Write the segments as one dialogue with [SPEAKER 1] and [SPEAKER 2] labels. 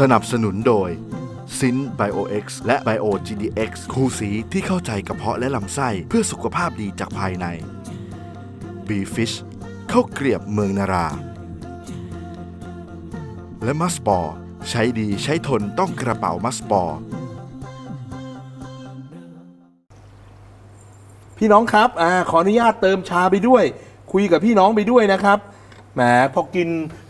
[SPEAKER 1] สนับสนุนโดยซินไบโอเอ็กซ์และไบโอ GDX คูสีที่เข้าใจกระเพาะและลำไส้เพื่อสุขภาพดีจากภายใน b f i s h ข้าเกรียบเมืองนารา และมัสปอร์ใช้ดีใช้ทนต้องกระเป๋ามัสปอร์
[SPEAKER 2] พี่น้องครับอาขออนุญาตเติมชาไปด้วย คุยกับพี่น้องไปด้วยนะครับ แหมพอกิน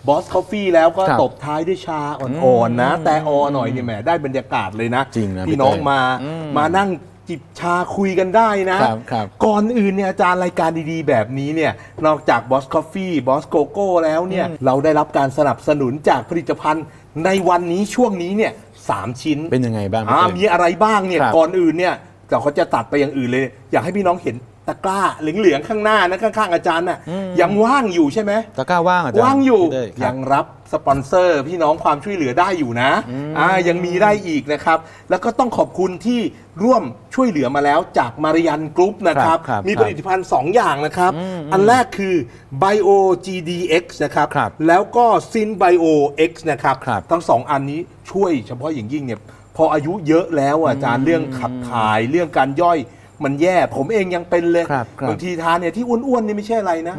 [SPEAKER 2] บอสคอฟฟี่แล้วก็
[SPEAKER 3] ครับ
[SPEAKER 2] ตบท้ายด้วยชาอ่อนๆนะ แต่ออหน่อยเนี่ยแหมได้บรรยากาศเลยนะ
[SPEAKER 3] จริงนะ
[SPEAKER 2] พี่น้อง
[SPEAKER 3] พี่เต้ย
[SPEAKER 2] มา
[SPEAKER 3] อืม
[SPEAKER 2] มานั่งจิบชาคุยกันได้นะ
[SPEAKER 3] ครับครับ
[SPEAKER 2] ก่อนอื่นเนี่ยอาจารย์รายการดีๆ แบบนี้เนี่ยนอกจากบอสคอฟฟี่บอสโกโก้แล้วเนี่ยเราได้รับการสนับสนุนจากผลิตภัณฑ์ในวันนี้ช่วงนี้เนี่ยสามชิ้น
[SPEAKER 3] เป็นยังไงบ้างพี่
[SPEAKER 2] อ่า
[SPEAKER 3] เต้ย
[SPEAKER 2] มีอะไรบ้างเนี่ย
[SPEAKER 3] ครับ
[SPEAKER 2] ก่อนอื่นเนี่ยแต่เขาจะตัดไปอย่างอื่นเลย อยากให้พี่น้องเห็น ตะกร้าเหลืองๆข้างหน้านะข้างๆอาจารย์น่ะยังว่างอยู่ใช่ไหม
[SPEAKER 3] ตะกร้าว่างอาจารย์
[SPEAKER 2] ว่างอยู่
[SPEAKER 3] พี่เต้ครั
[SPEAKER 2] ยั
[SPEAKER 3] บ
[SPEAKER 2] งรับสปอนเซอร์พี่น้องความช่วยเหลือได้อยู่นะอ่ายังมีได้อีกนะครับ แล้วก็ต้องขอบคุณที่ร่วมช่วยเหลือมาแล้วจากมาริยันกรุ๊ปนะครับ
[SPEAKER 3] ครับ
[SPEAKER 2] มี
[SPEAKER 3] ค
[SPEAKER 2] ผ
[SPEAKER 3] รับ
[SPEAKER 2] ลิตภัณฑ์ 2 อย่างนะครับ อันแรกคือ Bio GDX นะครับ
[SPEAKER 3] ครับ
[SPEAKER 2] แล้วก็ Sin Bio X นะครับ
[SPEAKER 3] ครับ
[SPEAKER 2] ทั้งสองอันนี้ช่วยเฉพาะอย่างยิ่งเนี่ยพออายุเยอะแล้วอะอาจารย์เรื่องขับถ่ายเรื่องการย่อย มันแย่ผมเองยังเป็นเลย
[SPEAKER 3] ครับครับ
[SPEAKER 2] บางทีทานเนี่ยที่อ้วนๆนี่ไม่ใช่อะไรนะ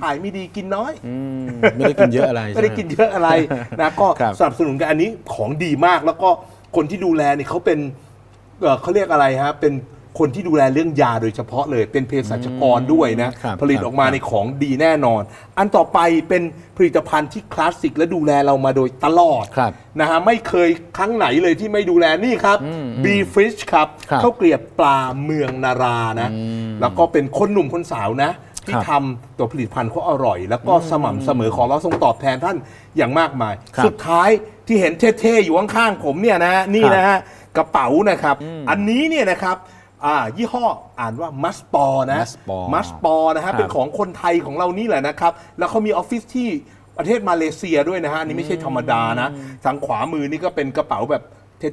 [SPEAKER 2] ถ่ายไม่ดีกินน้อย
[SPEAKER 3] อืมไม่ได้กินเยอะอะไร
[SPEAKER 2] ไม่ได้กินเยอะอะไรนะก็
[SPEAKER 3] ครับ
[SPEAKER 2] สนับสนุนกันอันนี้ของดีมากแล้วก็คนที่ดูแลเนี่ยเขาเป็นเอ่อเขาเรียกอะไรฮะเป็น คนที่ดูแลเรื่องยาโดยเฉพาะเลย เป็นเภสัชกรด้วยนะ
[SPEAKER 3] ครับ
[SPEAKER 2] ผลิต
[SPEAKER 3] ครับ
[SPEAKER 2] ออกมาในของดีแน่นอน อันต่อไปเป็นผลิตภัณฑ์ที่คลาสสิกและดูแลเรามาโดยตลอด
[SPEAKER 3] ครับ
[SPEAKER 2] นะฮะไม่เคยครั้งไหนเลยที่ไม่ดูแลนี่ครับ B Fish ครับ
[SPEAKER 3] ครับ
[SPEAKER 2] ข้าวเกลียบปลาเมืองนารานะ แล้วก็เป็นคนหนุ่มคนสาวนะ ที่
[SPEAKER 3] ครับ
[SPEAKER 2] ทำตัวผลิตภัณฑ์เขาอร่อย แล้วก็สม่ำเสมอของเราทรงตอบแทนท่านอย่างมากมาย
[SPEAKER 3] ครับ
[SPEAKER 2] สุดท้ายที่เห็นเท่ๆอยู่ข้างๆผมเนี่ยนะฮะนี่นะฮะกระเป๋านะครับ อันนี้เนี่ยนะครับ อ่ายี่ห้ออ่านว่ามัสปอนะ
[SPEAKER 3] Maspor
[SPEAKER 2] มัสปอนะ
[SPEAKER 3] ครั
[SPEAKER 2] ฮะ
[SPEAKER 3] บ
[SPEAKER 2] เป็นของคนไทยของเรานี่แหละนะครับ แล้วเขามีออฟฟิศที่ประเทศมาเลเซียด้วยนะฮะอันนี้ไม่ใช่ธรรมดานะ ทางขวามือนี่ก็เป็นกระเป๋าแบบ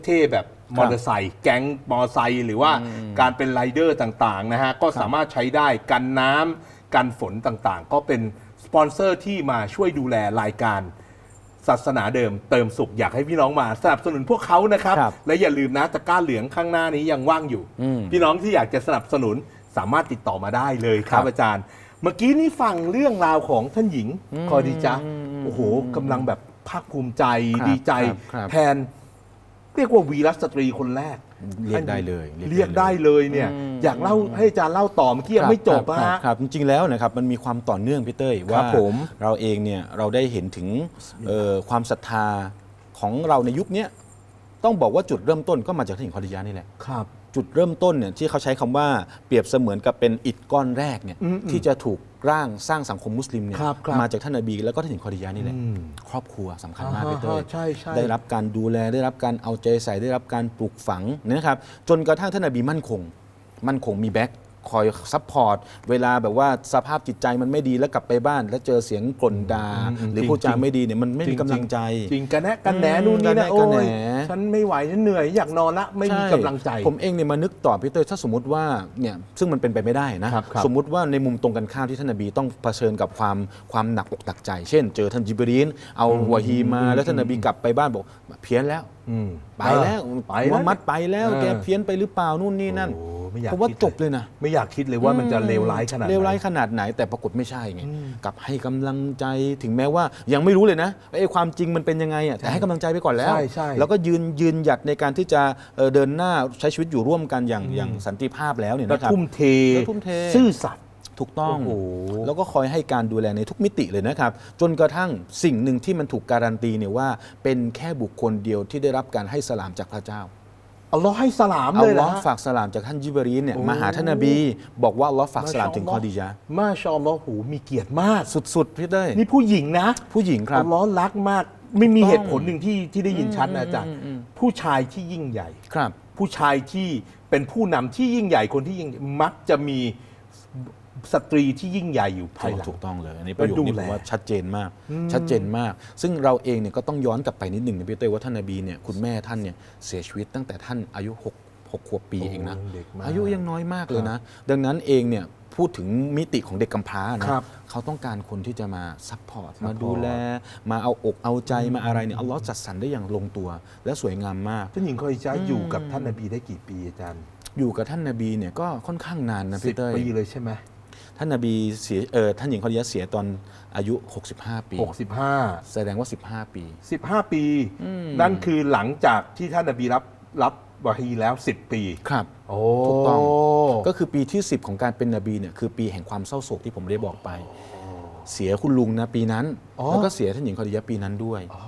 [SPEAKER 2] เท่ๆแบบมอเตอร์ไซค์แก๊งมอเตอร์ไซค์หรือว่าการเป็นไรเดอร์ต่างๆนะฮะก็สามารถใช้ได้กันน้ำกันฝนต่างๆ ก็เป็นสปอนเซอร์ที่มาช่วยดูแลรายการ ศาสนาเดิมเติมสุขอยากให้พี่น้องมาสนับสนุนพวกเขานะครับ
[SPEAKER 3] ครับ
[SPEAKER 2] และอย่าลืมนะตะกร้าเหลืองข้างหน้านี้ยังว่างอยู่
[SPEAKER 3] อืม
[SPEAKER 2] พี่น้องที่อยากจะสนับสนุนสามารถติดต่อมาได้เลยครั
[SPEAKER 3] ครับบ
[SPEAKER 2] อาจารย์ เมื่อกี้นี่ฟังเรื่องราวของท่านหญิงคอดีจ้ะโอ้โหกำลังแบบภาคภูมิใจ
[SPEAKER 3] ครับ
[SPEAKER 2] ดีใจ
[SPEAKER 3] ครับครับ
[SPEAKER 2] แทนเรียกว่าวีรสตรีคนแรก
[SPEAKER 3] เรียกได้เลย
[SPEAKER 2] เรียกได้เลยเนี่ยอยากเล่าให้อาจารย์เล่าต่อเมื่อกี้ยังไม่จบ
[SPEAKER 3] ครั
[SPEAKER 2] นะ
[SPEAKER 3] ครั
[SPEAKER 2] ฮะ
[SPEAKER 3] ครับจริงๆแล้วนะครับมันมีความต่อเนื่องพี่เต้ย
[SPEAKER 2] ครั
[SPEAKER 3] ว่า
[SPEAKER 2] บผม
[SPEAKER 3] เราเองเนี่ยเราได้เห็นถึงเอ่อความศรัทธาของเราในยุคเนี้ยต้องบอกว่าจุดเริ่มต้นก็มาจากท่านหญิงคอดิยานี่แหละ
[SPEAKER 2] ครับ
[SPEAKER 3] จุดเริ่มต้นเนี่ยที่เขาใช้คำว่าเปรียบเสมือนกับเป็นอิฐก้อนแรกเนี่ย
[SPEAKER 2] อืมอืม
[SPEAKER 3] ที่จะถูกร่างสร้างสังคมมุสลิมเนี่ย
[SPEAKER 2] ครับครับ
[SPEAKER 3] มาจากท่านนบีแล้วก็ท่านหญิงคอดิยานี่แหละ
[SPEAKER 2] อืม
[SPEAKER 3] ครอบครัวสำคัญมากพี่เต้ย
[SPEAKER 2] ใช่ใช่
[SPEAKER 3] ได้รับการดูแลได้รับการเอาใจใส่ได้รับการปลูกฝังนะครับจนกระทั่งท่านนบีมั่นคง มั่นคงมีแบ็ค คอยซัพพอร์ตเวลาแบบว่าสภาพจิตใจมันไม่ดีแล้วกลับไปบ้าน แล้วเจอเสียงกล่นด่า
[SPEAKER 2] อืมอืม
[SPEAKER 3] หรือ
[SPEAKER 2] จริง
[SPEAKER 3] พูดจา
[SPEAKER 2] จริง
[SPEAKER 3] ไม่ดีเนี่ยมันไม่มีกำลังใจ
[SPEAKER 2] จริงกันแนะกันแหน
[SPEAKER 3] อืม
[SPEAKER 2] นู่นนี่นะ
[SPEAKER 3] ก
[SPEAKER 2] โอ้
[SPEAKER 3] ระแนะกระ
[SPEAKER 2] ย
[SPEAKER 3] แหน
[SPEAKER 2] ฉันไม่ไหวฉันเหนื่อยอยากนอนละไม่มี
[SPEAKER 3] ช่
[SPEAKER 2] กำลังใจ
[SPEAKER 3] ผมเองเนี่ยมานึกต่อพี่เต้ยถ้าสมมติว่าเนี่ยซึ่งมันเป็นไปไม่ได้นะครับ
[SPEAKER 2] ครับ
[SPEAKER 3] สมมุติว่าในมุมตรงกันข้ามที่ท่านนบีต้องเผชิญกับความความหนักอกหนักใจ เช่น เจอท่านจิบรีนเอาวะฮีมาแล้วท่านนบีกลับไปบ้านบอกเพี้ยนแล้ว
[SPEAKER 2] อืม
[SPEAKER 3] ไปแล้ว
[SPEAKER 2] ไป
[SPEAKER 3] มุ
[SPEAKER 2] แล้ว
[SPEAKER 3] ฮัมมัดไปแล้ว
[SPEAKER 2] เออ
[SPEAKER 3] แกเพี้ยนไปหรือเปล่านู่นนี่นั่น
[SPEAKER 2] โอ้ ไม่อยาก
[SPEAKER 3] ผมว่า
[SPEAKER 2] คิด
[SPEAKER 3] จบเลยนะ
[SPEAKER 2] ไม่อยากคิดเลยว่ามันจะเลวร้ายขนาดไหน
[SPEAKER 3] เลวร้ายขนาดไหนแต่ปรากฏไม่ใช่ไงกลับให้กำลังใจถึงแม้ว่ายังไม่รู้เลยนะว่าไอ้ความจริงมันเป็นยังไงอะแต่ให้กำลังใจไปก่อนแล้ว
[SPEAKER 2] ใช่ใช่
[SPEAKER 3] แล้วก็ยืนยืนหยัดในการที่จะเอ่อเดินหน้าใช้ชีวิตอยู่ร่วมกันอย่างอย่างสันติภาพแล้วเนี่ย
[SPEAKER 2] แล้ว
[SPEAKER 3] นะครับ
[SPEAKER 2] ทุ่มเท
[SPEAKER 3] แล้วทุ่มเท
[SPEAKER 2] ซื่อสัตย์
[SPEAKER 3] ถูกต้อง
[SPEAKER 2] โอ้โห
[SPEAKER 3] แล้วก็คอยให้การดูแลในทุกมิติเลยนะครับ จนกระทั่งสิ่งหนึ่งที่มันถูกการันตีเนี่ยว่า เป็นแค่บุคคลเดียวที่ได้รับการให้สลามจากพระเจ้า
[SPEAKER 2] อัลลอฮ์ให้สลาม
[SPEAKER 3] อั
[SPEAKER 2] เล
[SPEAKER 3] ล
[SPEAKER 2] ย
[SPEAKER 3] ล
[SPEAKER 2] นะ
[SPEAKER 3] อฮ์ฝากสลามจากท่านจิบรีนเนี่ย
[SPEAKER 2] โอ้
[SPEAKER 3] มาหาท่านนบี บอกว่าอัลลอฮ์ฝากสลามถึงคอดียะห์
[SPEAKER 2] มาชาอัลลอฮ์หูมีเกียรติมาก
[SPEAKER 3] สุดๆพี่เต้ย
[SPEAKER 2] นี่ผู้หญิงนะ
[SPEAKER 3] ผู้หญิงครับ
[SPEAKER 2] อัลลอฮ์รักมาก ไม่มี
[SPEAKER 3] ถูกต้อง
[SPEAKER 2] เหตุผลหนึ่งที่ที่ได้ยินชัดนะอาจารย์
[SPEAKER 3] อืมอืมอืม
[SPEAKER 2] ผู้ชายที่ยิ่งใหญ่
[SPEAKER 3] ครับ
[SPEAKER 2] ผู้ชายที่เป็นผู้นำที่ยิ่งใหญ่คนที่ยิ่งมักจะมี สตรีที่ยิ่งใหญ่อยู่ภายหลัง
[SPEAKER 3] ถูกต้องเลย อันนี้ประโยค
[SPEAKER 2] ดู
[SPEAKER 3] นี้
[SPEAKER 2] แล
[SPEAKER 3] ผมว่าชัดเจนมาก ชัดเจนมาก ซึ่งเราเองเนี่ยก็ต้องย้อนกลับไปนิดหนึ่งนะพี่เต้ยว่าท่านนบีเนี่ยคุณแม่ท่านเนี่ยเสียชีวิตตั้งแต่ท่านอายุ6 6ขวบปีเองนะ
[SPEAKER 2] โอ้เด็กมาก
[SPEAKER 3] อายุยังน้อยมากเลยนะ ดังนั้นเองเนี่ยพูดถึงมิติของเด็กกำพร้านะครับเขาต้องการคนที่จะมาซัพพอร์ตมาดูแล มาเอาอกเอาใจมาอะไรเนี่ยอัลลอฮ์จัดสรรได้อย่างลงตัว และสวยงามมาก
[SPEAKER 2] ท่านหญิงคอยจะอยู่กับท่านนบีได้กี่ปีอาจารย์
[SPEAKER 3] อยู่กับท่านนบีเนี่ยก็ค่อนข้างนานนะ
[SPEAKER 2] สิบ
[SPEAKER 3] พี่เต้ย
[SPEAKER 2] ปีเลยใช่ไหม
[SPEAKER 3] ท่านนบีเสียเออท่านหญิงคอดียะห์เสียตอนอายุ 65 ปี
[SPEAKER 2] หกสิบห้า
[SPEAKER 3] แสดงว่า 15 ปี
[SPEAKER 2] สิบห้าปี นั่นคือหลังจากที่ท่านนบีรับรับวะฮีแล้ว 10 ปี
[SPEAKER 3] ครับ
[SPEAKER 2] โอ้
[SPEAKER 3] ถูกต้องก็คือปีที่ 10 ของการเป็นนบีเนี่ยคือปีแห่งความเศร้าโศกที่ผมได้บอกไป เสียคุณลุงนะปีนั้น
[SPEAKER 2] อ๋อ
[SPEAKER 3] แล้วก็เสียท่านหญิงคอดียะห์ปีนั้นด้วย
[SPEAKER 2] โอ้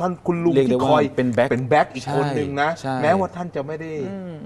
[SPEAKER 2] ท่านคุณลุง
[SPEAKER 3] เรียกได้
[SPEAKER 2] ที่
[SPEAKER 3] ว่า
[SPEAKER 2] คอย
[SPEAKER 3] เป็นแบ็ค
[SPEAKER 2] เป็นแบ็คอีก
[SPEAKER 3] ใช่
[SPEAKER 2] คนหนึ่งนะ
[SPEAKER 3] ใช่
[SPEAKER 2] แม้ว่าท่านจะไม่ได้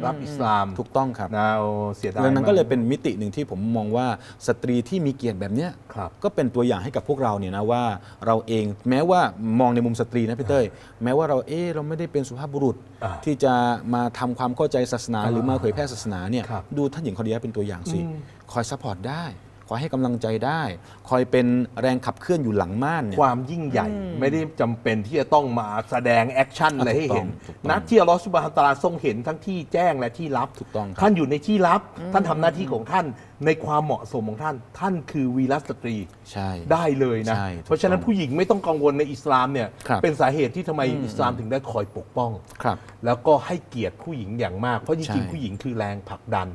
[SPEAKER 2] รับอิสลาม
[SPEAKER 3] ถูกต้องครับ
[SPEAKER 2] นะโอ้เสียดาย
[SPEAKER 3] ดังนั้น
[SPEAKER 2] มา
[SPEAKER 3] ก็เลยเป็นมิติหนึ่งที่ผมมองว่าสตรีที่มีเกียรติแบบเนี้ย
[SPEAKER 2] ครับ
[SPEAKER 3] ก็เป็นตัวอย่างให้กับพวกเราเนี่ยนะว่าเราเองแม้ว่ามองในมุมสตรีนะพี่เต้ยแม้ว่าเราเออเราไม่ได้เป็นสุภาพบุรุษ
[SPEAKER 2] อ่า
[SPEAKER 3] ที่จะมาทำความเข้าใจศาสนา หรือมาเผยแพร่ศาสนาเนี่ย
[SPEAKER 2] ครับ
[SPEAKER 3] ดูท่านหญิงคอดียะห์เป็นตัวอย่างสิ
[SPEAKER 2] อืม
[SPEAKER 3] คอยซัพพอร์ตได้ คอยให้กำลังใจได้ คอยเป็นแรงขับเคลื่อนอยู่หลังม่านเนี่ย
[SPEAKER 2] ความยิ่งใหญ่ไม่ได้จำเป็นที่จะต้องมาแสดงแอคชั่นอะไรให้เห็น
[SPEAKER 3] ถูกต้อง
[SPEAKER 2] นัดที่อัลลอฮฺสุบฮานะฮูวะตะอาลาทรงเห็นทั้งที่แจ้งและที่ลับ
[SPEAKER 3] ถูกต้องครับ
[SPEAKER 2] ท่านอยู่ในที่ลับ ท่านทำหน้าที่ของท่านในความเหมาะสมของท่าน ท่านคือวีรสตรี
[SPEAKER 3] ใช่
[SPEAKER 2] ได้เลยนะ
[SPEAKER 3] ใช่ถูกต้อง
[SPEAKER 2] เพราะฉะนั้นผู้หญิงไม่ต้องกังวลในอิสลามเนี่ย
[SPEAKER 3] ครับ
[SPEAKER 2] เป็นสาเหตุที่ทำไมอิสลามถึงได้คอยปกป้อง
[SPEAKER 3] ครับ
[SPEAKER 2] แล้วก็ให้เกียรติผู้หญิงอย่างมาก เพราะจ
[SPEAKER 3] ใช่
[SPEAKER 2] ริงๆผู้หญิงคือแรงผลักดัน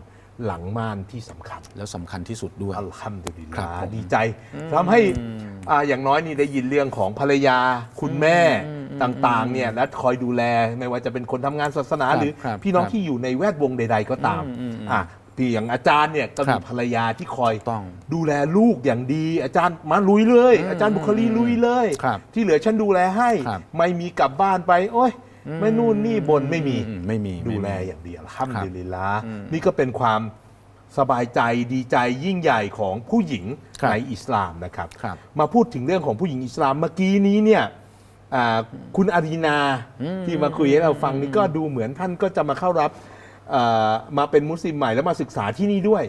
[SPEAKER 2] หลังม่านที่สำคัญ
[SPEAKER 3] แล้วสำคัญที่สุดด้วย
[SPEAKER 2] อัลฮัมดุลิล
[SPEAKER 3] ครับ
[SPEAKER 2] ลา
[SPEAKER 3] ผม
[SPEAKER 2] ห์ดีใจทำให้อ่าอย่างน้อยนี่ได้ยินเรื่องของภรรยาคุณแม่ต่างๆเนี่ยและคอยดูแลไม่ว่าจะเป็นคนทำงานศาสนา
[SPEAKER 3] ครับ
[SPEAKER 2] หรือ
[SPEAKER 3] ครับ
[SPEAKER 2] พี่น้อง
[SPEAKER 3] ครับ
[SPEAKER 2] ที่อยู่ในแวดวงใด ๆ ก็ตามอะพี่อย่างอาจารย์เนี่ยก็
[SPEAKER 3] ครั
[SPEAKER 2] มี
[SPEAKER 3] บ
[SPEAKER 2] ภรรยาที่คอย
[SPEAKER 3] ต้อง
[SPEAKER 2] ดูแลลูกอย่างดี อาจารย์มาลุยเลย อาจารย์บุคลีลุยเลย
[SPEAKER 3] ครับ
[SPEAKER 2] ที่เหลือฉันดูแลให้
[SPEAKER 3] ครับ
[SPEAKER 2] ไม่มีกลับบ้านไป โอ้ย ไม่นู่นนี่บนไม่มี
[SPEAKER 3] อืมไม่มี
[SPEAKER 2] ดู
[SPEAKER 3] ไม่มี
[SPEAKER 2] แลอย่างเดียวอัลฮัมดุลิลละนี่ก็เป็นความสบายใจดีใจยิ่งใหญ่ของผู้หญิง
[SPEAKER 3] ครับ
[SPEAKER 2] ในอิสลามนะครับ
[SPEAKER 3] ครับ
[SPEAKER 2] มาพูดถึงเรื่องของผู้หญิงอิสลามเมื่อกี้นี้เนี่ยอ่าคุณอารีนาที่มาคุยให้เราฟังนี่ก็ดูเหมือนท่านก็จะมาเข้ารับอ่ามาเป็นมุสลิมใหม่แล้วมาศึกษาที่นี่ด้วย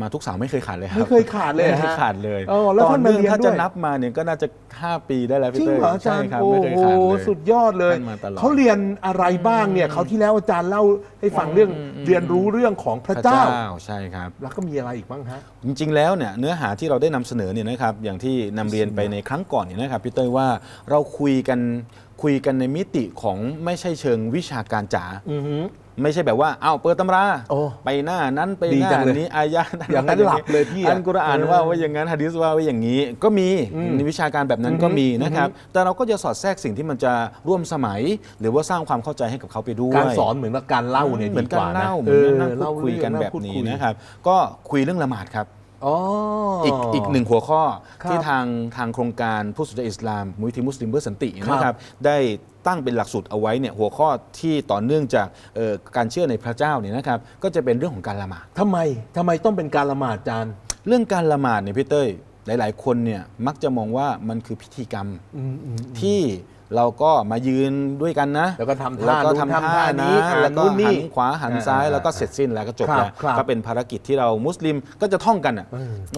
[SPEAKER 3] มาทุกเสาวไม่เคยขาดเลยครับ
[SPEAKER 2] ไม่เคยขาดเลยเหรอ
[SPEAKER 3] ไม่เคย
[SPEAKER 2] ฮะ
[SPEAKER 3] ขาดเลย
[SPEAKER 2] เออแล้วท่านมาเรียน
[SPEAKER 3] ถ้า
[SPEAKER 2] ด้วย
[SPEAKER 3] จะนับมาเนี่ยก็น่าจะ 5 ปีได้แล้ว
[SPEAKER 2] จ
[SPEAKER 3] พี่
[SPEAKER 2] ริง
[SPEAKER 3] เต้ย
[SPEAKER 2] เหรออาจารย์
[SPEAKER 3] ใช่ครับ
[SPEAKER 2] โอ้
[SPEAKER 3] ไม่เคย
[SPEAKER 2] โห
[SPEAKER 3] ขาดเลย
[SPEAKER 2] สุดยอดเลย
[SPEAKER 3] ท่านมาตลอด
[SPEAKER 2] เขาเรียนอะไรบ้างเนี่ยเขาวที่แล้วอาจารย์เล่าให้ฟังเรื่องเรียนรู้เรื่องของพระเจ้า
[SPEAKER 3] ใช่ครับ
[SPEAKER 2] แล้วก็มีอะไรอีกบ้างฮะ
[SPEAKER 3] จริงๆ แล้วเนี่ยเนื้อหาที่เราได้นำเสนอเนี่ยนะครับอย่างที่นำเรียนไปในครั้งก่อนเนี่ยนะครับพี่เต้ยว่าเราคุยกันคุยกันในมิติของไม่ใช่เชิงวิชาการจ๋า
[SPEAKER 2] อือฮึ
[SPEAKER 3] ไม่ใช่แบบว่าเอาวเปิดตำรา
[SPEAKER 2] โอ้
[SPEAKER 3] ไปหน้านั้นไป
[SPEAKER 2] ดี
[SPEAKER 3] หน้า
[SPEAKER 2] จังเลย
[SPEAKER 3] นี้อายะ
[SPEAKER 2] อย่างนั้นหลับเลยพี่อะ
[SPEAKER 3] อันกุรอาน
[SPEAKER 2] เออ
[SPEAKER 3] ว่าไว่าอย่างนั้นฮะดิษว่าไว้อย่างนี้ ก็มี
[SPEAKER 2] อืม
[SPEAKER 3] ในวิชาการแบบนั้นก็มีนะครับ แต่เราก็จะสอดแทรกสิ่งที่มันจะร่วมสมัย หรือว่าสร้างความเข้าใจให้กับเขาไปด้วย
[SPEAKER 2] การสอนเหมือนกับการเล่าเนี่ย
[SPEAKER 3] เหมื
[SPEAKER 2] ดี
[SPEAKER 3] อน
[SPEAKER 2] ก
[SPEAKER 3] การ
[SPEAKER 2] ว่านะ
[SPEAKER 3] เล่าเหมือนการนั่ง
[SPEAKER 2] เล่า
[SPEAKER 3] พูดคุยกัน
[SPEAKER 2] เรื่อง
[SPEAKER 3] แบบ
[SPEAKER 2] พูด
[SPEAKER 3] นี้
[SPEAKER 2] คุย
[SPEAKER 3] นะครับ ก็คุยเรื่องละหมาดครับ
[SPEAKER 2] อ๋ออ
[SPEAKER 3] อีกอีกหนึ่งหัวข้อ
[SPEAKER 2] ครับ
[SPEAKER 3] ที่ทางทางโครงการผู้สนใจอิสลามมุยทีมุสลิมเพื่อสันติ
[SPEAKER 2] ครับ
[SPEAKER 3] นะครับได้ตั้งเป็นหลักสูตรเอาไว้เนี่ยหัวข้อที่ต่อเนื่องจากเอ่อการเชื่อในพระเจ้าเนี่ยนะครับก็จะเป็นเรื่องของการละหมาด
[SPEAKER 2] ทำไมทำไมต้องเป็นการละหมาดอาจารย์
[SPEAKER 3] เรื่องการละหมาดเนี่ยพี่เต้ยหลาย ๆ คนเนี่ยมักจะมองว่ามันคือพิธีกรรม
[SPEAKER 2] อืมอืม
[SPEAKER 3] ที่ เราก็มายืนด้วยกันนะ
[SPEAKER 2] แล้วก็ทำท่า
[SPEAKER 3] แล้วก็
[SPEAKER 2] นู้น
[SPEAKER 3] ทำ
[SPEAKER 2] ทำ
[SPEAKER 3] ท่า
[SPEAKER 2] ท่านี้
[SPEAKER 3] นะ
[SPEAKER 2] อ่า
[SPEAKER 3] แล้วก็
[SPEAKER 2] นู่นนี่
[SPEAKER 3] หันขวาหันซ้าย
[SPEAKER 2] อ่า
[SPEAKER 3] แล้วก็เสร็จสิ้นแล้วก็จบ
[SPEAKER 2] ครับ
[SPEAKER 3] แล้ว
[SPEAKER 2] ครับ
[SPEAKER 3] ก็เป็นภารกิจที่เรามุสลิมก็จะท่องกันอะ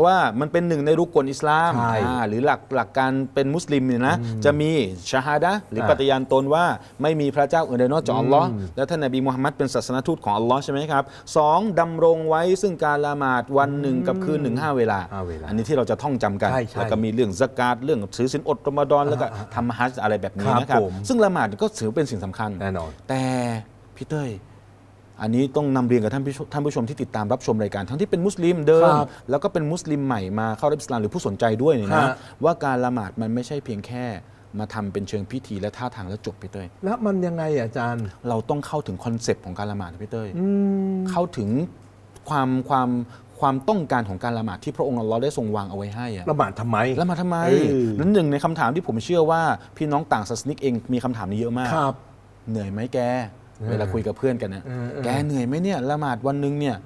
[SPEAKER 3] ว่ามันเป็นหนึ่งในรุกกลอิสลาม
[SPEAKER 2] ใช่
[SPEAKER 3] อ่าหรือหลักหลักการเป็นมุสลิมเนี่ยนะจะมีชาฮาดะห์หรือ
[SPEAKER 2] อ่า
[SPEAKER 3] ปฏิญาณตนว่าไม่มีพระเจ้าอื่นใดนอกจากอัลลอฮ์
[SPEAKER 2] อืม
[SPEAKER 3] และท่านนบีมุฮัมมัดเป็นศาสนทูตของอัลลอฮ์ใช่ไหมครับสองดำรงไว้ซึ่งการละหมาดวันหนึ่งกับคืนหนึ่งห้าเวลา
[SPEAKER 2] ห้าเวลา
[SPEAKER 3] อันนี้ที่เราจะท่องจำกัน
[SPEAKER 2] ใช่ใช่
[SPEAKER 3] แล้วก็มีเรื่องสกาดเรื่องถือศีลอดรอมฎอนแล้วก็ทำฮัจญ์อะไรแบบนี้
[SPEAKER 2] ครับ
[SPEAKER 3] นะครับ
[SPEAKER 2] ผม
[SPEAKER 3] ซึ่งละหมาดก็ถือเป็นสิ่งสำคัญ
[SPEAKER 2] แน่นอน
[SPEAKER 3] แต่พี่เต้ยอันนี้ต้องนำเรียนกับท่านผู้ชมท่านผู้ชมที่ติดตามรับชมรายการทั้งที่เป็นมุสลิมเดิม
[SPEAKER 2] ครับ
[SPEAKER 3] แล้วก็เป็นมุสลิมใหม่มาเข้ารับอิสลามหรือผู้สนใจด้วยเนี่ย
[SPEAKER 2] ฮะ
[SPEAKER 3] นะว่าการละหมาดมันไม่ใช่เพียงแค่มาทำเป็นเชิงพิธีและท่าทางแล้วจบพี่เต้ย
[SPEAKER 2] แล้วมันยังไงอะอาจารย์
[SPEAKER 3] เราต้องเข้าถึงคอนเซปต์ของการละหมาดพี่เต้ย
[SPEAKER 2] อืม
[SPEAKER 3] เข้าถึงความความ ความต้องการของการละหมาดที่พระองค์อัลลอฮ์ได้ทรงวางเอาไว้ให้อะ
[SPEAKER 2] ละหมาดทำไม
[SPEAKER 3] ละหมาดทำไม
[SPEAKER 2] เออ
[SPEAKER 3] นั้นหนึ่งในคำถามที่ผมเชื่อว่า พี่น้องต่างศาสนิกเองมีคำถามนี้เยอะมาก
[SPEAKER 2] ครับ
[SPEAKER 3] เหนื่อยไหมแก เวลาคุยกับเพื่อนกันนะ
[SPEAKER 2] เออเออ
[SPEAKER 3] แกเหนื่อยไหมเนี่ยละหมาดวันหนึ่งเนี่ย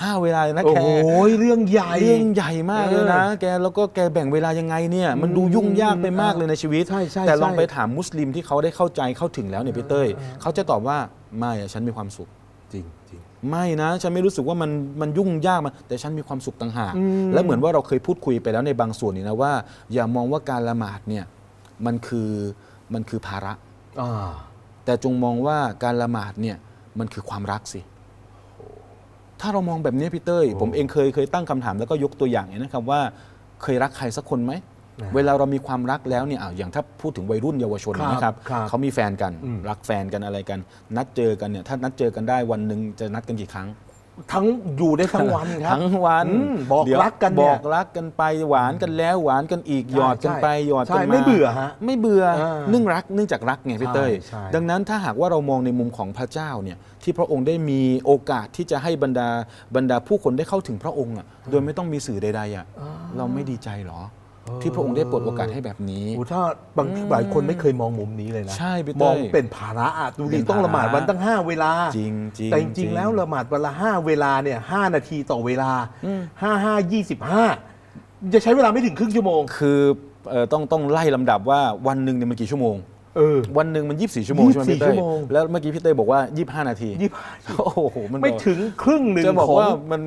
[SPEAKER 3] ห้าเวลาเลยนะ
[SPEAKER 2] โอ้
[SPEAKER 3] แก
[SPEAKER 2] โหเรื่องใหญ่
[SPEAKER 3] เรื่องใหญ่มากเลยนะ
[SPEAKER 2] เออ
[SPEAKER 3] แกแล้วก็แกแบ่งเวลายังไงเนี่ย มันดูยุ่งยากไปมากเลยในชีวิต
[SPEAKER 2] ใช่ใช่
[SPEAKER 3] แต่ลอง
[SPEAKER 2] ใช่
[SPEAKER 3] ไปถามมุสลิมที่เขาได้เข้าใจเข้าถึงแล้วเนี่ยพี่เต้ยเขาจะตอบว่าไม่อะฉันมีความสุข
[SPEAKER 2] จริงจริง
[SPEAKER 3] ไม่นะ ฉันไม่รู้สึกว่ามันมันยุ่งยากมันแต่ฉันมีความสุขต่างหาก
[SPEAKER 2] อืม
[SPEAKER 3] และเหมือนว่าเราเคยพูดคุยไปแล้วในบางส่วนนี่นะว่า อย่ามองว่าการละหมาดเนี่ยมันคือมันคือภาระ
[SPEAKER 2] อ่า
[SPEAKER 3] แต่จงมองว่าการละหมาดเนี่ยมันคือความรักสิถ้าเรามองแบบนี้พี่เต้ยผมเองเคยเคยตั้งคำถามแล้วก็ยกตัวอย่างเนี่ยนะครับว่า เคยรักใครสักคนไหม
[SPEAKER 2] นะ
[SPEAKER 3] เวลาเรามีความรักแล้วเนี่ยอะอย่างถ้าพูดถึงวัยรุ่นเยาวชน
[SPEAKER 2] ครับ
[SPEAKER 3] นะครับ
[SPEAKER 2] ครับ
[SPEAKER 3] เขามีแฟนกัน
[SPEAKER 2] อืม
[SPEAKER 3] รักแฟนกันอะไรกัน นัดเจอกันเนี่ยถ้านัดเจอกันได้วันหนึ่งจะนัดกันกี่ครั้ง
[SPEAKER 2] ทั้งอยู่ได้ทั้งวันครับ
[SPEAKER 3] ทั้งวัน
[SPEAKER 2] อืมบอก
[SPEAKER 3] เดี๋ยว
[SPEAKER 2] รักกัน
[SPEAKER 3] บ
[SPEAKER 2] เนี่
[SPEAKER 3] อยกรักกันไปหวานกันแล้วหวานกันอีกหยอดกันไปหยอดกัน
[SPEAKER 2] ใช่
[SPEAKER 3] มา
[SPEAKER 2] ไม่เบื่อฮะ
[SPEAKER 3] ไม่เบื่อ
[SPEAKER 2] อ่า
[SPEAKER 3] เนื่องรักเนื่องจากรักไงพี่เต้ย
[SPEAKER 2] ใช่ใช่
[SPEAKER 3] ดังนั้นถ้าหากว่าเรามองในมุมของพระเจ้าเนี่ยที่พระองค์ได้มีโอกาสที่จะให้บรรดาบรรดาผู้คนได้เข้าถึงพระองค์อะโดยไม่ต้องมีสื่อใดๆอะเราไม่ดีใจเหรอ ที่พระองค์ได้เปิดโอกาสให้แบบนี้
[SPEAKER 2] โอ้ถ้าบางหลายคนไม่เคยมองมุมนี้เลยนะ
[SPEAKER 3] ใช่พี่
[SPEAKER 2] ม
[SPEAKER 3] เต้
[SPEAKER 2] อง
[SPEAKER 3] ย
[SPEAKER 2] เป็นภาระอะดู
[SPEAKER 3] เป็
[SPEAKER 2] ดิ
[SPEAKER 3] น
[SPEAKER 2] ต้องละหมาด
[SPEAKER 3] ภาระ
[SPEAKER 2] วันตั้ง 5 เวลา
[SPEAKER 3] จริงจริง
[SPEAKER 2] แต่จริงๆแล้วละหมาดวันละห้าเวลาเนี่ยห้านาทีต่อเวลาห้าห้ายี่สิบห้าจะใช้เวลาไม่ถึงครึ่งชั่วโมง
[SPEAKER 3] คือเอ่อต้องต้องไล่ลำดับว่าวันหนึ่งเนี่ยมันกี่ชั่วโมง
[SPEAKER 2] เออ
[SPEAKER 3] วันหนึ่งมัน 24 ชั่วโมงใช่ไหมพี่
[SPEAKER 2] 24
[SPEAKER 3] เต้
[SPEAKER 2] ชั่
[SPEAKER 3] ยว
[SPEAKER 2] โมง
[SPEAKER 3] แล้วเมื่อกี้พี่เต้ยบอกว่า 25 นาที
[SPEAKER 2] ยี่สิบ
[SPEAKER 3] โอ้โห มัน
[SPEAKER 2] ไม่ถึงครึ่งหนึ่ง
[SPEAKER 3] จะบอก
[SPEAKER 2] ของ
[SPEAKER 3] ว่ามัน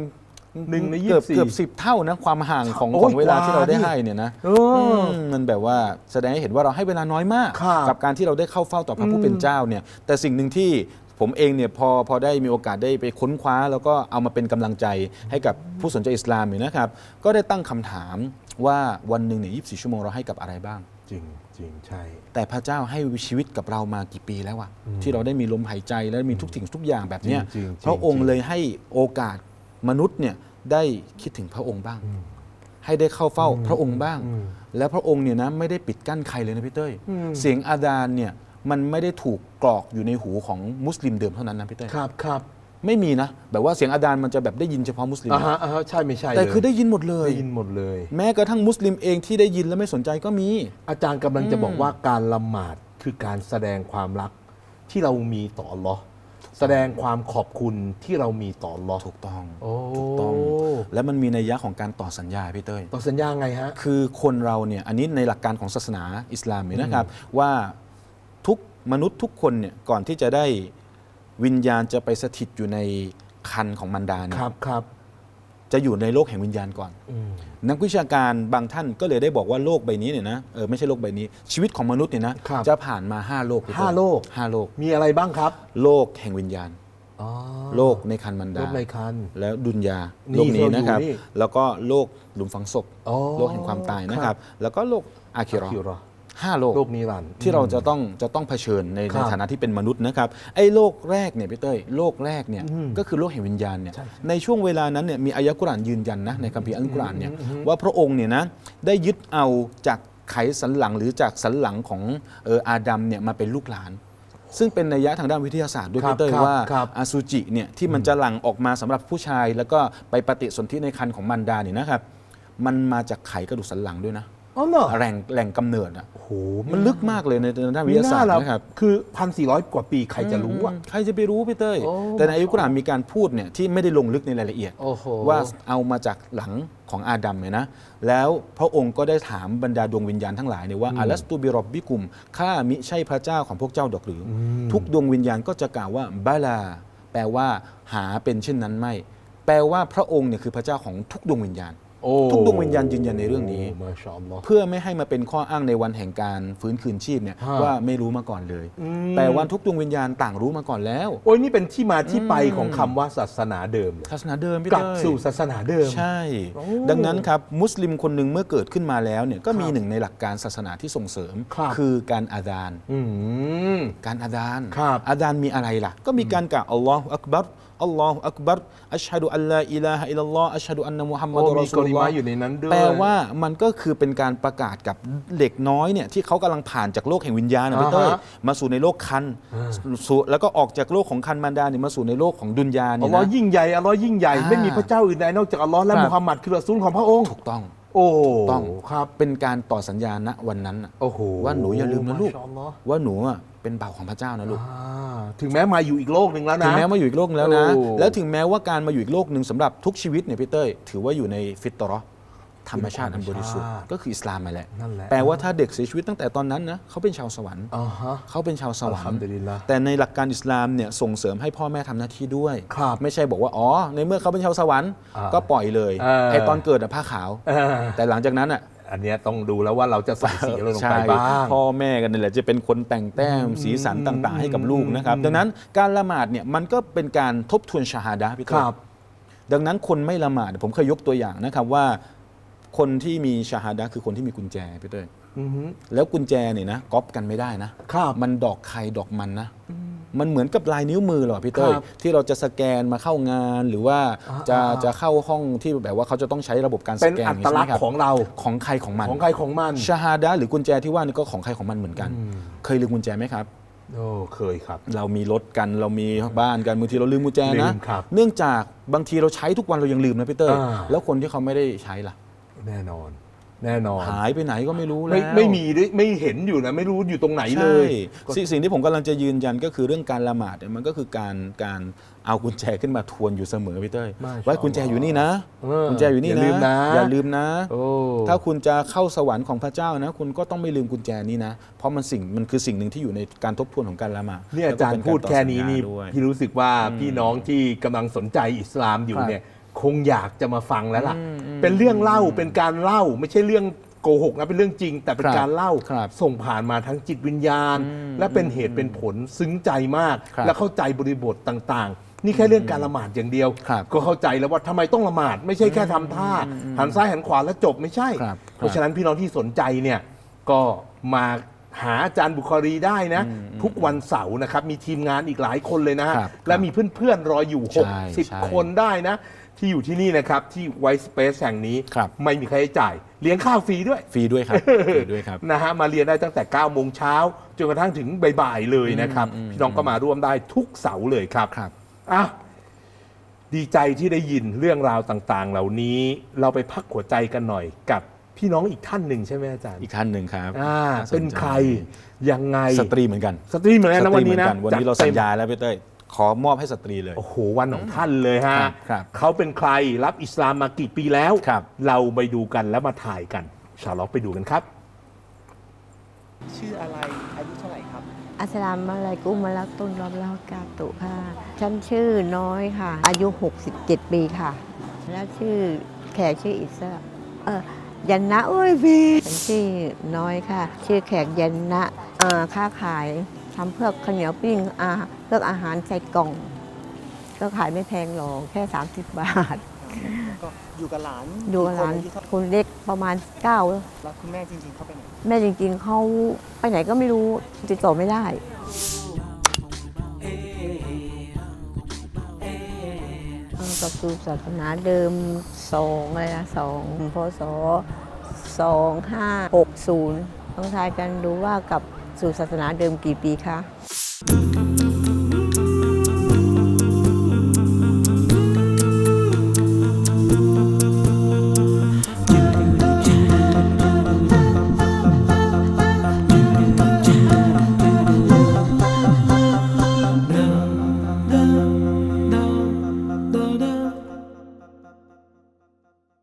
[SPEAKER 2] หนึ่งใน
[SPEAKER 3] เกือบ
[SPEAKER 2] 24
[SPEAKER 3] เกือบสิบเท่านะความห่างของ
[SPEAKER 2] โอ้ย
[SPEAKER 3] ของเวลาก
[SPEAKER 2] ว่า
[SPEAKER 3] ที่เราได้
[SPEAKER 2] ดิ
[SPEAKER 3] ให้เนี่ยนะ
[SPEAKER 2] เออ
[SPEAKER 3] มมันแบบว่าแสดงให้เห็นว่าเราให้เวลาน้อยมาก
[SPEAKER 2] ครับ
[SPEAKER 3] กับการที่เราได้เข้าเฝ้าต่อพระผู้เป็นเจ้าเนี่ย แต่สิ่งหนึ่งที่ผมเองเนี่ยพอพอได้มีโอกาสได้ไปค้นคว้า แล้วก็เอามาเป็นกำลังใจให้กับผู้สนใจอิสลามเนี่ยนะครับ ก็ได้ตั้งคำถามว่าวันหนึ่งเนี่ย24ชั่วโมงเราให้กับอะไรบ้าง
[SPEAKER 2] จริงจริงใช่
[SPEAKER 3] แต่พระเจ้าให้ชีวิตกับเรามากี่ปีแล้วอะที่เราได้มีลมหายใจและมีทุกสิ่งทุกอย่างแบบเนี้ย
[SPEAKER 2] จริงๆจริงๆ
[SPEAKER 3] พระองค์เลยให้โอกาส มนุษย์เนี่ยได้คิดถึงพระองค์บ้าง ให้ได้เข้าเฝ้าพระองค์บ้าง แล้วพระองค์เนี่ยนะไม่ได้ปิดกั้นใครเลยนะพี่เต้ยเสียงอาดานเนี่ยมันไม่ได้ถูกกรอกอยู่ในหูของมุสลิมเดิมเท่านั้นนะพี่เต้ย
[SPEAKER 2] ครับครับ
[SPEAKER 3] ไม่มีนะ แบบว่าเสียงอาดานมันจะแบบได้ยินเฉพาะมุสลิม
[SPEAKER 2] อ่า
[SPEAKER 3] นะ
[SPEAKER 2] ฮะอ่าฮะใช่ไม่ใช่
[SPEAKER 3] แต่
[SPEAKER 2] เลย
[SPEAKER 3] คือได้ยินหมดเลย
[SPEAKER 2] ได้ยินหมดเลย
[SPEAKER 3] แม้กระทั่งมุสลิมเองที่ได้ยินแล้วไม่สนใจก็มี
[SPEAKER 2] อาจารย์กำลังจะบอกว่าการละหมาดคือการแสดงความรักที่เรามีต่ออัลลอฮ์ แสดงความขอบคุณที่เรามีต่ออัลลอฮ์
[SPEAKER 3] ถูกต้อง
[SPEAKER 2] โอ้
[SPEAKER 3] ถูกต้อง และมันมีนัยยะของการต่อสัญญาพี่เต้ย
[SPEAKER 2] ต่อสัญญาไงฮะ
[SPEAKER 3] คือคนเราเนี่ยอันนี้ในหลักการของศาสนาอิสลามเนี่ยนะครับ ว่าทุกมนุษย์ทุกคนเนี่ยก่อนที่จะได้วิญญาณจะไปสถิตอยู่ในคันของมันดาเนี่
[SPEAKER 2] ค
[SPEAKER 3] ย
[SPEAKER 2] รับครับ
[SPEAKER 3] จะอยู่ในโลกแห่งวิญญาณก่อน นักวิชาการบางท่านก็เลยได้บอกว่าโลกใบนี้เนี่ยนะเออไม่ใช่โลกใบนี้ ชีวิตของมนุษย์เนี่ยนะครับ จะผ่านมาห้าโลกพี่เต้ย
[SPEAKER 2] ห้าโลก
[SPEAKER 3] ห้าโลก
[SPEAKER 2] มีอะไรบ้างครับ
[SPEAKER 3] โลกแห่งวิญญาณ
[SPEAKER 2] อ๋อ
[SPEAKER 3] โลกในคันมันดา
[SPEAKER 2] โลกในคัน
[SPEAKER 3] แล้วดุนยา
[SPEAKER 2] นี่
[SPEAKER 3] โลกนี้นะครับ
[SPEAKER 2] เราอยู่นี่
[SPEAKER 3] แล้วก็โลกหลุมฝังศพ
[SPEAKER 2] อ๋อ
[SPEAKER 3] โลกแห่งความตายนะค
[SPEAKER 2] ครั
[SPEAKER 3] รับ
[SPEAKER 2] บ
[SPEAKER 3] แล้วก็โลกอาคิรอ
[SPEAKER 2] คิวรอ
[SPEAKER 3] ห้าโลก
[SPEAKER 2] โลกนิรันดร์
[SPEAKER 3] ที่เราจะต้องจะต้องเผชิญใน
[SPEAKER 2] ครั
[SPEAKER 3] ใน
[SPEAKER 2] บ
[SPEAKER 3] ฐานะที่เป็นมนุษย์นะครับไอ้โลกแรกเนี่ยพี่เต้ยโลกแรกเนี่ย
[SPEAKER 2] อืม
[SPEAKER 3] ก็คือโลกแห่งวิญญาณเนี่ย
[SPEAKER 2] ใช่
[SPEAKER 3] ในช่วงเวลานั้นเนี่ยมีอายะกุรอานยืนยันนะในคัมภีร์อัลกุรอานเนี่ยว่าพระองค์เนี่ยนะได้ยึดเอาจากไขสันหลังหรือจากสันหลังของเอออาดัมเนี่ยมาเป็นลูกหลาน ซึ่งเป็นนัยยะทางด้านวิทยาศาสตร์ด้วย
[SPEAKER 2] ครับ
[SPEAKER 3] พี่เต้ย
[SPEAKER 2] ครับ
[SPEAKER 3] ว่า
[SPEAKER 2] ครับ
[SPEAKER 3] อาซูจิเนี่ยที่มันจะหลั่งออกมาสำหรับผู้ชาย แล้วก็ไปปฏิสนธิในคันของมันดาเนี่ยนะครับมันมาจากไขกระดูกสันหลังด้วยนะ
[SPEAKER 2] อ๋อเหรอ
[SPEAKER 3] แหล่งแหล่งกำเนิดอะ
[SPEAKER 2] โอ้โห
[SPEAKER 3] มันลึกมากเลยในด้านวิทยาศาสตร์
[SPEAKER 2] มีหน้
[SPEAKER 3] นะครับ
[SPEAKER 2] คือพันสี่ร้อยกว่าปีใครจะรู้อะ
[SPEAKER 3] ใครจะไปรู้พี่เต้ย
[SPEAKER 2] โอ้
[SPEAKER 3] แต่ในอายุกุรอานมีการพูดเนี่ยที่ไม่ได้ลงลึกในรายละเอียด
[SPEAKER 2] โอ้โห
[SPEAKER 3] ว่าเอามาจากหลังของอาดัมเนี่ยนะแล้วพระองค์ก็ได้ถามบรรดาดวงวิญญาณทั้งหลายเนี่ยว่าอัลสตูบิรอบบิกุมข้ามิใช่พระเจ้าของพวกเจ้าดอกหรืออทุกดวงวิญญาณก็จะกล่าวว่าบาลา แปลว่าหาเป็นเช่นนั้นไม่ แปลว่าพระองค์เนี่ยคือพระเจ้าของทุกดวงวิญญาณ
[SPEAKER 2] โอ้
[SPEAKER 3] ทุกดวงวิญญาณยืนยันในเรื่องนี้
[SPEAKER 2] โมาชาอัลลอฮ์
[SPEAKER 3] เพื่อไม่ให้มาเป็นข้ออ้างในวันแห่งการฟื้นคืนชีพเนี่ย
[SPEAKER 2] ฮะ
[SPEAKER 3] ว่าไม่รู้มาก่อนเลย
[SPEAKER 2] อืม
[SPEAKER 3] แต่ว่าทุกดวงวิญญาณต่างรู้มาก่อนแล้ว
[SPEAKER 2] โอ้ยนี่เป็นที่มาที่ไปของคำว่าศาสนาเดิมเลย
[SPEAKER 3] ศาสนาเดิมพี่
[SPEAKER 2] กลับ
[SPEAKER 3] เต้ย
[SPEAKER 2] สู่ศาสนาเดิม
[SPEAKER 3] ใช่
[SPEAKER 2] โอ้
[SPEAKER 3] ดังนั้นครับมุสลิมคนหนึ่งเมื่อเกิดขึ้นมาแล้วเนี่ยก็มี
[SPEAKER 2] ครับ
[SPEAKER 3] หนึ่งในหลักการศาสนาที่ส่งเสริม
[SPEAKER 2] ครับ
[SPEAKER 3] คือการอาดาน
[SPEAKER 2] อืม
[SPEAKER 3] การอาดาน
[SPEAKER 2] ครับ
[SPEAKER 3] อาดานมีอะไรล่ะ ก็มีการกล่าวอัลลอฮฺอักบัร อัลลอฮฺอักบัรอัชฮะดุอัลลาอิลาฮะอิลลัลลอฮฺอัชฮะดุอันนะมุฮัมมัด
[SPEAKER 2] โอ้
[SPEAKER 3] รอ
[SPEAKER 2] มี
[SPEAKER 3] ซู
[SPEAKER 2] ก
[SPEAKER 3] ลุ
[SPEAKER 2] ริ
[SPEAKER 3] ลลอ
[SPEAKER 2] มา
[SPEAKER 3] ฮ์
[SPEAKER 2] อยู่ในนั้นด้วย
[SPEAKER 3] แปลว่ามันก็คือเป็นการประกาศกับเด็กน้อยเนี่ยที่เขากำลังผ่านจากโลกแห่งวิญญาณนะพี่เต้ย
[SPEAKER 2] อ่าฮะ
[SPEAKER 3] มาสู่ในโลกคันสู่แล้วก็ออกจากโลกของคันมารดาเนี่ยมาสู่ในโลกของดุนยา
[SPEAKER 2] อั
[SPEAKER 3] เนี่
[SPEAKER 2] ล
[SPEAKER 3] ย
[SPEAKER 2] ลอฮ์
[SPEAKER 3] นะ
[SPEAKER 2] ยิ่งใหญ่อัลลอฮ์ยิ่งใหญ่
[SPEAKER 3] อ่า
[SPEAKER 2] ไม่มีพระเจ้าอื่นใดนอกจากอัลลอฮ์และ
[SPEAKER 3] ครับ
[SPEAKER 2] มุฮัมมัดคือรอซูลของพระองค์
[SPEAKER 3] ถูกต้อง
[SPEAKER 2] โอ้
[SPEAKER 3] ต้อง
[SPEAKER 2] ครับ
[SPEAKER 3] เป็นการต่อสัญญาณณวันนั้นน่ะ
[SPEAKER 2] โอ้โห
[SPEAKER 3] ว่าหนูอย่าลืมนะลูก
[SPEAKER 2] มาชาอัลลอฮ์
[SPEAKER 3] ว่าหนูอะ เป็นบ่าวของพระเจ้านะลูก
[SPEAKER 2] อ่าถึงแม้มาอยู่อีกโลกหนึ่งแล้วนะ
[SPEAKER 3] ถึงแม้มาอยู่อีกโลกนึงแล้วนะ
[SPEAKER 2] โอ้
[SPEAKER 3] แล้วถึงแม้ว่าการมาอยู่อีกโลกหนึ่งสำหรับทุกชีวิตเนี่ยพี่เต้ยถือว่าอยู่ในฟิตรอห์ธรรมชาติอันบริสุทธิ์ก็คืออิสลามมาแหละ
[SPEAKER 2] นั่นแหละ
[SPEAKER 3] แปลว่าถ้าเด็กเสียชีวิตตั้งแต่ตอนนั้นนะเขาเป็นชาวสวรรค์
[SPEAKER 2] อ่าฮะ
[SPEAKER 3] เขาเป็นชาวสวรร
[SPEAKER 2] อัลฮัม
[SPEAKER 3] ค์
[SPEAKER 2] ดุลิลละ
[SPEAKER 3] แต่ในหลักการอิสลามเนี่ยส่งเสริมให้พ่อแม่ทำหน้าที่ด้วย
[SPEAKER 2] ครับ
[SPEAKER 3] ไม่ใช่บอกว่าอ๋อในเมื่อเขาเป็นชาวสวรรค์
[SPEAKER 2] อ่า
[SPEAKER 3] ก็ปล่อยเลย
[SPEAKER 2] เออ
[SPEAKER 3] ไอ้ตอนเกิดอะผ้าขาว
[SPEAKER 2] เออ
[SPEAKER 3] แต่หลังจากนั้นอะ
[SPEAKER 2] อันเนี้ยต้องดูแล้วว่าเราจะใส่สีอะไรลง
[SPEAKER 3] ใช่
[SPEAKER 2] ไปบ้าง
[SPEAKER 3] พ่อแม่กันนี่แหละจะเป็นคนแต่งแต้มสีสันต่างๆ ให้กับลูกนะครับดังนั้นการละหมาดเนี่ยมันก็เป็นการทบทวนชาฮาดะห์พี่
[SPEAKER 2] ค
[SPEAKER 3] ต้น
[SPEAKER 2] รับ
[SPEAKER 3] ดังนั้นคนไม่ละหมาดผมเคยยกตัวอย่างนะครับว่า คนที่มีชาฮาดะห์คือคนที่มีกุญแจพี่เต้ย
[SPEAKER 2] อือฮึ
[SPEAKER 3] แล้วกุญแจเนี่ยนะก๊อปกันไม่ได้นะครับมันดอกใครดอกมันนะ มันเหมือนกับลายนิ้วมือเหรอพี่เต้ย
[SPEAKER 2] ครับ
[SPEAKER 3] ที่เราจะสแกนมาเข้างานหรือว่า
[SPEAKER 2] อ่า
[SPEAKER 3] จะ
[SPEAKER 2] อ่า
[SPEAKER 3] จะเข้าห้องที่แบบว่าเขาจะต้องใช้ระบบการส
[SPEAKER 2] เป็น
[SPEAKER 3] แกน
[SPEAKER 2] อัตลักษณ์ของเรา
[SPEAKER 3] ของใครของมัน
[SPEAKER 2] ของใครของมัน
[SPEAKER 3] ชาฮาดะห์หรือกุญแจที่ว่านี่ก็ของใครของมันเหมือนกัน เคยลืมกุญแจไหมครับ
[SPEAKER 2] โอ้เคยครับ
[SPEAKER 3] เรามีรถกันเรามีบ้านกันบางทีเราลืมกุญแจ
[SPEAKER 2] ลื
[SPEAKER 3] นะ
[SPEAKER 2] มครับ
[SPEAKER 3] เนื่องจากบางทีเราใช้ทุกวันเรายังลืมนะพี่เต้ย
[SPEAKER 2] อ่า
[SPEAKER 3] แล้วคนที่เขาไม่ได้ใช้ล่ะ
[SPEAKER 2] แน่นอน แน่นอน
[SPEAKER 3] หายไปไหนก็ไม่รู้แล้ว
[SPEAKER 2] ไม่ไม่มีด้วยไม่เห็นอยู่นะ ไม่รู้อยู่ตรงไหนเล
[SPEAKER 3] ใช่
[SPEAKER 2] ย
[SPEAKER 3] สิ่งสิ่งที่ผมกำลังจะยืนยันก็คือเรื่องการละหมาดเนี่ยมันก็คือการการเอากุญแจขึ้นมาทวนอยู่เสมอพี่เต้ย
[SPEAKER 2] มาชา
[SPEAKER 3] ว่ากุญแจอยู่นี่นะ
[SPEAKER 2] เออ
[SPEAKER 3] กุญแจอยู่นี่
[SPEAKER 2] อย่าลืมนะ
[SPEAKER 3] อย่าลืมนะ
[SPEAKER 2] โอ้
[SPEAKER 3] ถ้าคุณจะเข้าสวรรค์ของพระเจ้านะ คุณก็ต้องไม่ลืมกุญแจนี้นะ เพราะมันสิ่งมันคือสิ่งหนึ่งที่อยู่ในการทบทวนของการละหมาด
[SPEAKER 2] เนี่ยอาจารย์
[SPEAKER 3] แล้วก็
[SPEAKER 2] พูด
[SPEAKER 3] เป็
[SPEAKER 2] แค่นี้
[SPEAKER 3] ต่อสัญญา
[SPEAKER 2] นี่
[SPEAKER 3] ด้วย
[SPEAKER 2] พี่รู้สึกว่าพี่น้องที่กำลังสนใจอิสลามอยู่
[SPEAKER 3] ครับ
[SPEAKER 2] เนี่ย คงอยากจะมาฟังแล้วล่ะ เป็นเรื่องเล่าเป็นการเล่าไม่ใช่เรื่องโกหกนะเป็นเรื่องจริง แต่เป็น
[SPEAKER 3] ครับ
[SPEAKER 2] การเล่า
[SPEAKER 3] ครับ
[SPEAKER 2] ส่งผ่านมาทั้งจิตวิญญาณ และเป็นเหตุเป็นผลซึ้งใจมาก
[SPEAKER 3] ครับ
[SPEAKER 2] และเข้าใจบริบทต่างๆ นี่แค่เรื่องการละหมาดอย่างเดียว
[SPEAKER 3] ครับ
[SPEAKER 2] ก็เข้าใจแล้วว่าทำไมต้องละหมาด ไม่ใช่แค่ทำท่าหันซ้ายหันขวาแล้วจบไม่ใช่
[SPEAKER 3] ครับ
[SPEAKER 2] เพราะฉะนั้นพี่น้องที่สนใจเนี่ยก็มาหาอาจารย์บุคอรีได้นะ ทุกวันเสาร์นะครับ มีทีมงานอีกหลายคนเลยนะฮะ
[SPEAKER 3] ครับ
[SPEAKER 2] และมีเพื่อนๆรออยู่
[SPEAKER 3] ใช่ใช่
[SPEAKER 2] 60 คนได้นะ ที่อยู่ที่นี่นะครับ ที่ไว s ์สเปซแห่งนี้
[SPEAKER 3] ครับ
[SPEAKER 2] ไม่มีค่าใช้จ่าย เลี้ยงข้าวฟรีด้วย
[SPEAKER 3] ฟรีด้วยครับฟรีด้วยครับ
[SPEAKER 2] นะฮะมาเรียนได้ตั้งแต่ 9 โมงเช้า จนกระทั่งถึงบ่ายๆเลยนะครับพี่น้องก็มาร่วมได้ทุกเสาร์เลยครับ
[SPEAKER 3] ครับ
[SPEAKER 2] อะดีใจที่ได้ยินเรื่องราวต่างๆ เหล่านี้เราไปพักหัวใจกันหน่อยกับพี่น้องอีกท่านหนึ่งใช่ไหมอาจารย์
[SPEAKER 3] อีกท่านหนึ่งครับ
[SPEAKER 2] อ่าา
[SPEAKER 3] ส
[SPEAKER 2] เป็น
[SPEAKER 3] ใจ
[SPEAKER 2] ใครยังไง
[SPEAKER 3] สตรีเหมือนกัน
[SPEAKER 2] สตรีเหมือนกัน
[SPEAKER 3] ส
[SPEAKER 2] นะ
[SPEAKER 3] ต
[SPEAKER 2] วั
[SPEAKER 3] รี
[SPEAKER 2] น
[SPEAKER 3] เหมื
[SPEAKER 2] นี้
[SPEAKER 3] อน
[SPEAKER 2] นะ
[SPEAKER 3] กัน วันนี้เราสัญญาแล้วพี่เต้ย ขอมอบให้สตรีเลย
[SPEAKER 2] โอ้โหวันของท่านเลยฮะ
[SPEAKER 3] ครับครับ
[SPEAKER 2] เขาเป็นใครรับอิสลามมากี่ปีแล้ว
[SPEAKER 3] ครับ
[SPEAKER 2] เราไปดูกันแล้วมาถ่ายกันชาล็อกไปดูกันครับ
[SPEAKER 4] ชื่ออะไร อายุเท่าไหร่ครับ
[SPEAKER 5] อัสสลามอะลัยกุมมะลักตุนรอบลากาตุค่ะ ฉันชื่อน้อยค่ะ อายุ 67 ปีค่ะ แล้วชื่อแขกชื่ออิสระเออยันนะโอ้ยพี่ฉันชื่อน้อยค่ะ ชื่อแขกยันนะเอ่อค้าขายทำเพื่อข้าวเหนียวปิ้งอา เพื่ออาหารใส่กล่อง ก็ขายไม่แพงหรอกแค่ 30 บาท
[SPEAKER 4] ก็อยู่กับหลาน
[SPEAKER 5] ดูร้าน
[SPEAKER 4] กี่คอายุเท่
[SPEAKER 5] คนเล็กประมาณ9
[SPEAKER 4] แล้วคุณแม่จริงๆเขาไปไหน
[SPEAKER 5] แม่จริงๆเขาไปไหนก็ไม่รู้ติดต่อไม่ได้เอ่อกับสู่ศาสนาเดิมสองอะไรนะสองพศสองห้าหกศูนย์ต้องทายกันดูว่ากับสู่ศาสนาเดิมกี่ปีคะ